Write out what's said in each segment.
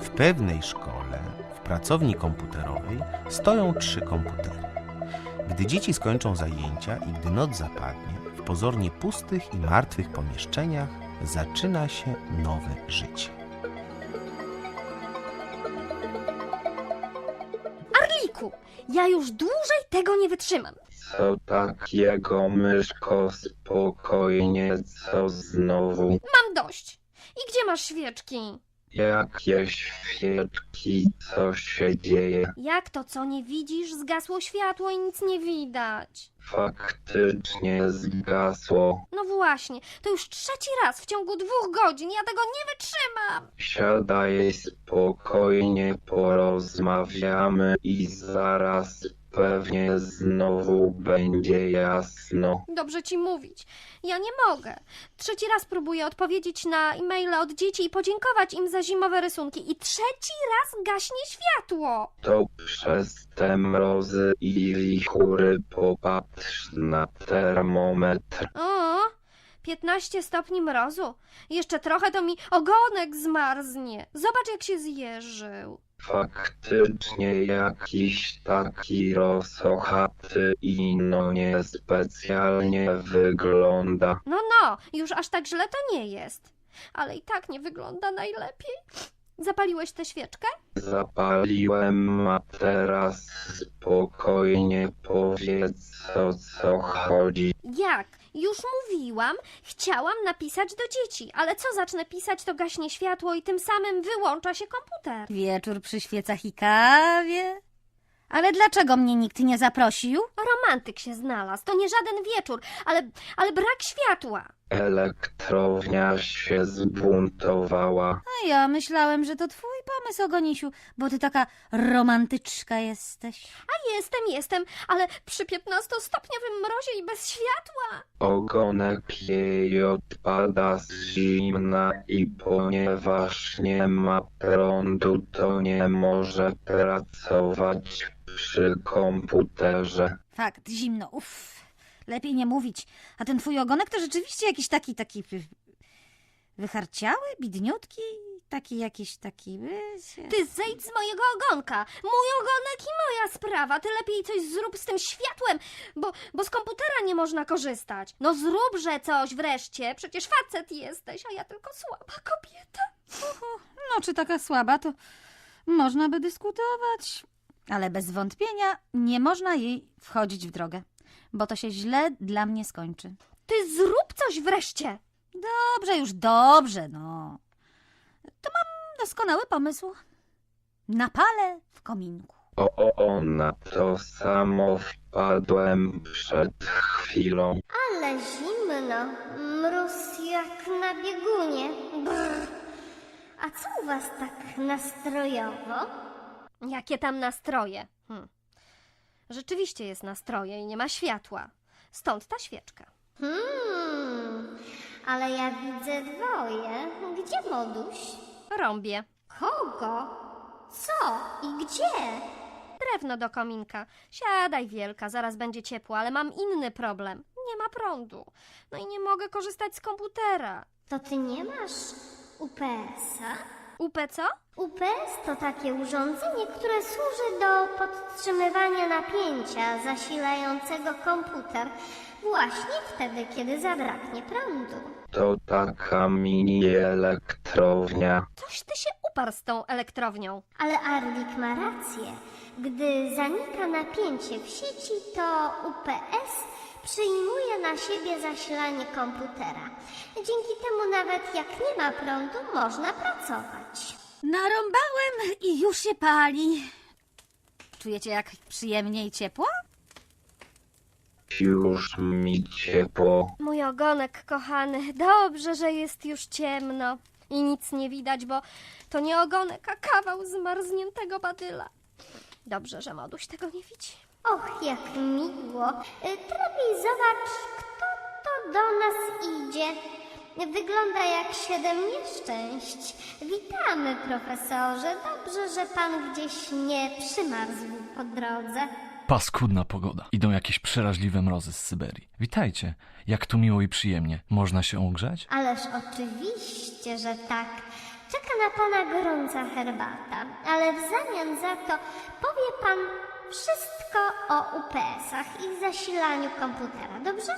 W pewnej szkole, w pracowni komputerowej, stoją trzy komputery. Gdy dzieci skończą zajęcia i gdy noc zapadnie, w pozornie pustych i martwych pomieszczeniach zaczyna się nowe życie. Arliku, ja już dłużej tego nie wytrzymam. Co takiego, myszko, spokojnie, co znowu? Mam dość. I gdzie masz świeczki? Jakie świeczki, co się dzieje? Jak to, co nie widzisz? Zgasło światło i nic nie widać. Faktycznie zgasło. No właśnie, to już trzeci raz w ciągu dwóch godzin. Ja tego nie wytrzymam. Siadaj spokojnie, porozmawiamy i zaraz pewnie znowu będzie jasno. Dobrze ci mówić. Ja nie mogę. Trzeci raz próbuję odpowiedzieć na e-maile od dzieci i podziękować im za zimowe rysunki. I trzeci raz gaśnie światło. To przez te mrozy i wichury popatrz na termometr. O, 15 stopni mrozu. Jeszcze trochę to mi ogonek zmarznie. Zobacz, jak się zjeżył. Faktycznie jakiś taki rosochaty i no niespecjalnie wygląda. No, no, już aż tak źle to nie jest. Ale i tak nie wygląda najlepiej. Zapaliłeś tę świeczkę? Zapaliłem, a teraz spokojnie powiedz o co chodzi. Jak? Już mówiłam, chciałam napisać do dzieci, ale co zacznę pisać, to gaśnie światło i tym samym wyłącza się komputer. Wieczór przy świecach i kawie. Ale dlaczego mnie nikt nie zaprosił? Romantyk się znalazł, to nie żaden wieczór, ale, ale brak światła. Elektrownia się zbuntowała. A ja myślałem, że to twój pomysł, Ogonisiu, bo ty taka romantyczka jesteś. A jestem, jestem, ale przy 15-stopniowym mrozie i bez światła. Ogonek jej odpada z zimna i ponieważ nie ma prądu, to nie może pracować przy komputerze. Fakt, zimno, uff. Lepiej nie mówić. A ten twój ogonek to rzeczywiście jakiś taki, taki wy- wycharciały, bidniutki, taki jakiś taki... Ty zejdź z mojego ogonka. Mój ogonek i moja sprawa. Ty lepiej coś zrób z tym światłem, bo, bo z komputera nie można korzystać. No zróbże coś wreszcie. Przecież facet jesteś, a ja tylko słaba kobieta. No, czy taka słaba, to można by dyskutować. Ale bez wątpienia nie można jej wchodzić w drogę, bo to się źle dla mnie skończy. Ty zrób coś wreszcie. Dobrze, już dobrze, no. To mam doskonały pomysł. Napalę w kominku. O, o, o, na to samo wpadłem przed chwilą. Ale zimno, mróz jak na biegunie. Brr. A co u was tak nastrojowo? Jakie tam nastroje? Hm. Rzeczywiście jest nastroje i nie ma światła. Stąd ta świeczka. Hmm, ale ja widzę dwoje. Gdzie moduś? Rąbię. Kogo? Co i gdzie? Drewno do kominka. Siadaj, wielka, zaraz będzie ciepło, ale mam inny problem. Nie ma prądu. No i nie mogę korzystać z komputera. To ty nie masz UPS-a? UP co? UPS to takie urządzenie, które służy do podtrzymywania napięcia zasilającego komputer właśnie wtedy, kiedy zabraknie prądu. To taka mini elektrownia. Coś ty się uparł z tą elektrownią. Ale Arlik ma rację. Gdy zanika napięcie w sieci, to UPS przyjmuje na siebie zasilanie komputera. Dzięki temu nawet jak nie ma prądu, można pracować. Narąbałem i już się pali. Czujecie jak przyjemnie i ciepło? już mi ciepło. Mój ogonek kochany, dobrze, że jest już ciemno i nic nie widać, bo to nie ogonek, a kawał zmarzniętego badyla. Dobrze, że Moduś tego nie widzi. Och, jak miło. Lepiej zobacz, kto to do nas idzie. Wygląda jak siedem nieszczęść. Witamy, profesorze. Dobrze, że pan gdzieś nie przymarzł po drodze. Paskudna pogoda. Idą jakieś przeraźliwe mrozy z Syberii. Witajcie. Jak tu miło i przyjemnie. Można się ogrzać? Ależ oczywiście, że tak. Czeka na pana gorąca herbata, ale w zamian za to powie pan wszystko o UPS-ach i zasilaniu komputera, dobrze?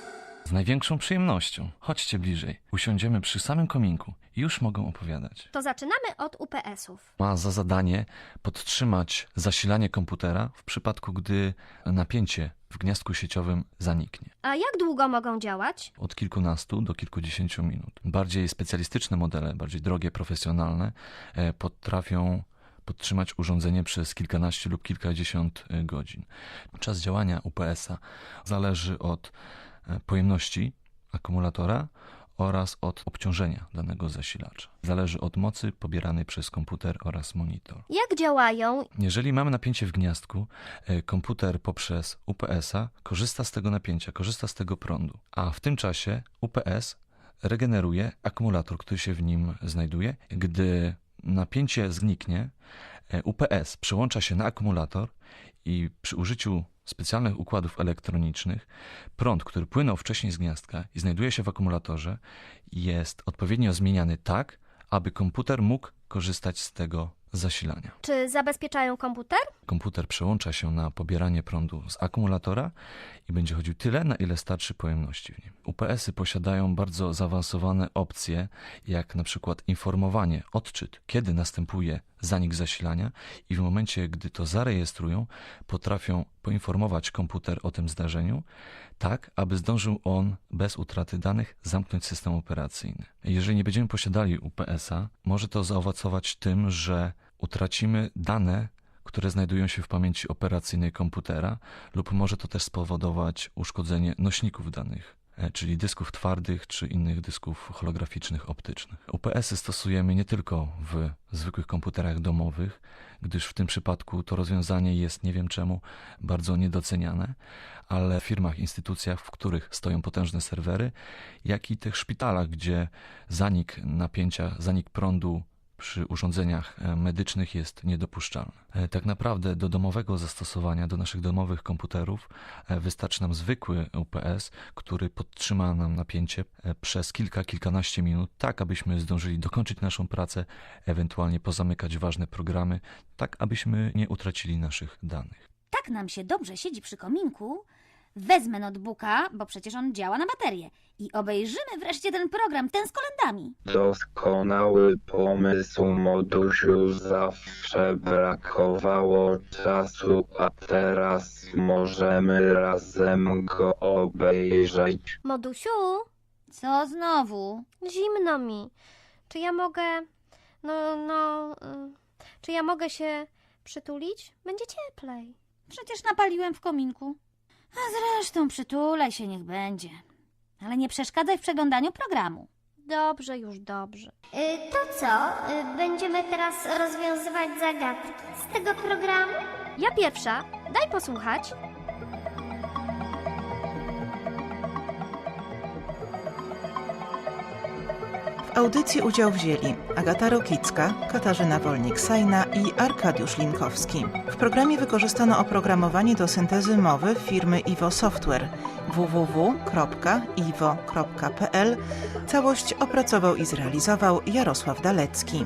Z największą przyjemnością. Chodźcie bliżej. Usiądziemy przy samym kominku i już mogą opowiadać. To zaczynamy od UPS-ów. Ma za zadanie podtrzymać zasilanie komputera w przypadku, gdy napięcie w gniazdku sieciowym zaniknie. A jak długo mogą działać? Od kilkunastu do kilkudziesięciu minut. Bardziej specjalistyczne modele, bardziej drogie, profesjonalne, e, potrafią podtrzymać urządzenie przez kilkanaście lub kilkadziesiąt e, godzin. Czas działania UPS-a zależy od e, pojemności akumulatora oraz od obciążenia danego zasilacza. Zależy od mocy pobieranej przez komputer oraz monitor. Jak działają? Jeżeli mamy napięcie w gniazdku, e, komputer poprzez UPS-a korzysta z tego napięcia, korzysta z tego prądu, a w tym czasie UPS regeneruje akumulator, który się w nim znajduje. Gdy napięcie zniknie, e, UPS przełącza się na akumulator i przy użyciu specjalnych układów elektronicznych prąd, który płynął wcześniej z gniazdka i znajduje się w akumulatorze, jest odpowiednio zmieniany tak, aby komputer mógł korzystać z tego zasilania. Czy zabezpieczają komputer? Komputer przełącza się na pobieranie prądu z akumulatora i będzie chodził tyle, na ile starczy pojemności w nim. UPS-y posiadają bardzo zaawansowane opcje, jak na przykład informowanie, odczyt, kiedy następuje zanik zasilania i w momencie, gdy to zarejestrują, potrafią poinformować komputer o tym zdarzeniu, tak aby zdążył on bez utraty danych zamknąć system operacyjny. Jeżeli nie będziemy posiadali UPS-a, może to zaowocować tym, że utracimy dane, które znajdują się w pamięci operacyjnej komputera, lub może to też spowodować uszkodzenie nośników danych, czyli dysków twardych czy innych dysków holograficznych, optycznych. UPS-y stosujemy nie tylko w zwykłych komputerach domowych, gdyż w tym przypadku to rozwiązanie jest, nie wiem czemu, bardzo niedoceniane, ale w firmach, instytucjach, w których stoją potężne serwery, jak i tych szpitalach, gdzie zanik napięcia, zanik prądu przy urządzeniach e, medycznych jest niedopuszczalny. E, Tak naprawdę do domowego zastosowania, do naszych domowych komputerów e, wystarczy nam zwykły UPS, który podtrzyma nam napięcie e, przez kilka, kilkanaście minut, tak abyśmy zdążyli dokończyć naszą pracę, ewentualnie pozamykać ważne programy, tak abyśmy nie utracili naszych danych. Tak nam się dobrze siedzi przy kominku. Wezmę notebooka, bo przecież on działa na baterię. I obejrzymy wreszcie ten program, ten z kolendami. Doskonały pomysł, modusiu, zawsze brakowało czasu, a teraz możemy razem go obejrzeć. Modusiu, Co znowu? zimno mi. Czy ja mogę. No, no. y, Czy ja mogę się przytulić? Będzie cieplej. Przecież napaliłem w kominku. A zresztą przytulaj się, niech będzie. Ale nie przeszkadzaj w przeglądaniu programu. Dobrze, już dobrze. Y, To co? Y, Będziemy teraz rozwiązywać zagadki z tego programu? Ja pierwsza. Daj posłuchać. Audycji udział wzięli Agata Rokicka, Katarzyna Wolnik-Sajna i Arkadiusz Linkowski. W programie wykorzystano oprogramowanie do syntezy mowy firmy Iwo Software www.iwo.pl. Całość opracował i zrealizował Jarosław Dalecki.